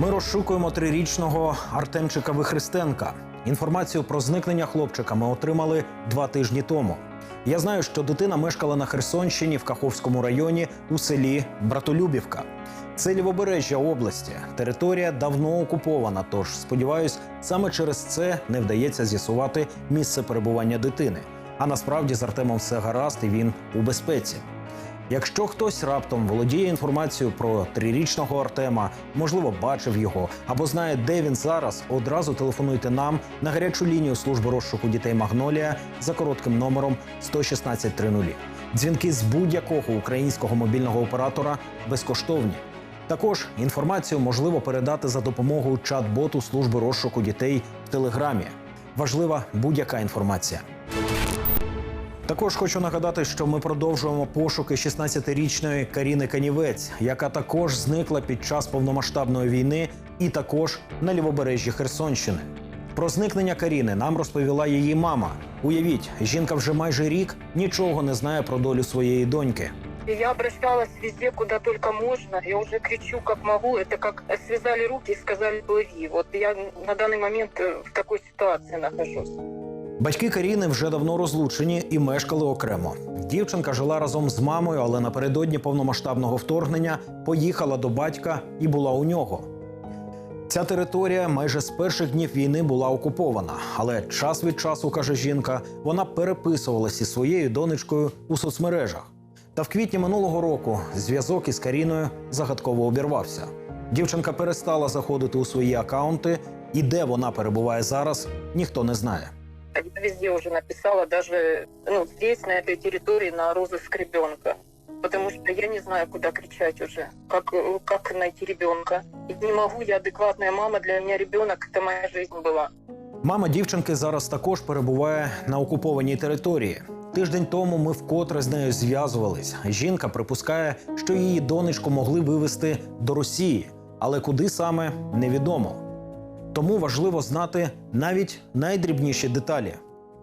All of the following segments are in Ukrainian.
Ми розшукуємо трирічного Артемчика Вихристенка. Інформацію про зникнення хлопчика ми отримали два тижні тому. Я знаю, що дитина мешкала на Херсонщині в Каховському районі у селі Братолюбівка. Це лівобережжя області. Територія давно окупована. Тож сподіваюсь, саме через це не вдається з'ясувати місце перебування дитини. А насправді з Артемом все гаразд і він у безпеці. Якщо хтось раптом володіє інформацією про трирічного Артема, можливо, бачив його або знає, де він зараз, одразу телефонуйте нам на гарячу лінію служби розшуку дітей Магнолія за коротким номером 11630. Дзвінки з будь-якого українського мобільного оператора безкоштовні. Також інформацію можливо передати за допомогою чат-боту служби розшуку дітей в Телеграмі. Важлива будь-яка інформація. Також хочу нагадати, що ми продовжуємо пошуки 16-річної Каріни Канівець, яка також зникла під час повномасштабної війни і також на лівобережжі Херсонщини. Про зникнення Каріни нам розповіла її мама. Уявіть, жінка вже майже рік нічого не знає про долю своєї доньки. И Я обращалась везде, куда только можно. Я уже кричу, как могу. Это как связали руки и сказали плыви. Вот я на данный момент э, в такой ситуации нахожусь. Батьки Каріни вже давно розлучені і мешкали окремо. Дівчинка жила разом з мамою, але напередодні повномасштабного вторгнення поїхала до батька і була у нього. Ця територія майже з перших днів війни була окупована, але час від часу, каже жінка, вона переписувалася із своєю донечкою у соцмережах. Та в квітні минулого року зв'язок із Каріною загадково обірвався. Дівчинка перестала заходити у свої акаунти, і де вона перебуває зараз, ніхто не знає Я везде уже написала, даже ну, здесь, на этой территории, на розыск ребенка. Потому что я не знаю, куда кричать уже, как, э, как найти ребенка. И не могу, я адекватная мама, для меня ребенок это моя жизнь была. Мама дівчинки зараз також перебуває на окупованій території. Тиждень тому ми вкотре з нею зв'язувались. Жінка припускає, що її донечку могли вивезти до Росії, але куди саме невідомо. Тому важливо знати навіть найдрібніші деталі.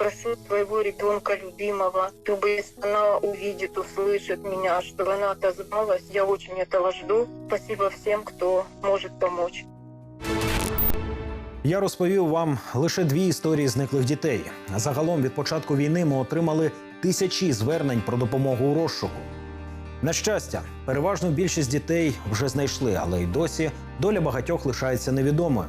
Прошу своего ребенка любимого, чтобы если она увидит, услышит меня, чтобы она отозвалась. Я очень этого жду. Спасибо всем, кто может помочь. Я розповів вам лише дві історії зниклих дітей. Загалом від початку війни ми отримали тисячі звернень про допомогу у розшуку. На щастя, переважну більшість дітей вже знайшли, але й досі доля багатьох лишається невідомою.